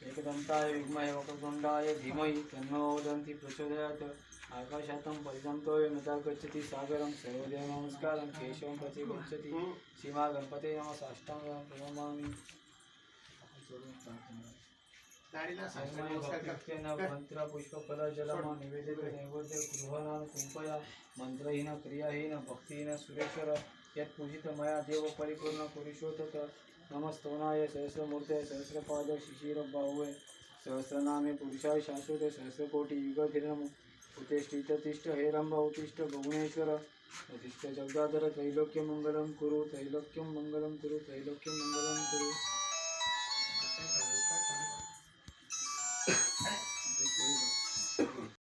एकदन्ताय विद्महे वक्रतुण्डाय धीमहि तन्नो वदन्ति प्रचोदयात्। आकाशातं परिदन्तोय नता गच्छति सागरं सर्वदेव नमस्कारं केशवं प्रति गच्छति सीमा गणपते नमः साष्टाङ्गं प्रणमामि। मंत्र पुष्पफल जलम निवेदित नैवेद्य गृहणान कुंपया मंत्रहीन क्रियाहीन भक्तिहीन सुरेश्वर यत्पूजितमया देवपरिपूर्णपुरुषोत्तत नमस्तोनाय सहस्रमूर्ते सहस्रपाद शिशिरबाहुवे सहस्रनामे पुरुषाय पुरुषा शाश्वत उत्तिष्ठिततिष्ठ हे रम्भ उत्तिष्ठ भुवनेश्वर। उत्तिष्ठ जगदाधर त्रैलोक्य मंगलम कुरु त्रैलोक्यम मंगलम कुरु त्रैलोक्यम मंगलम कुरु।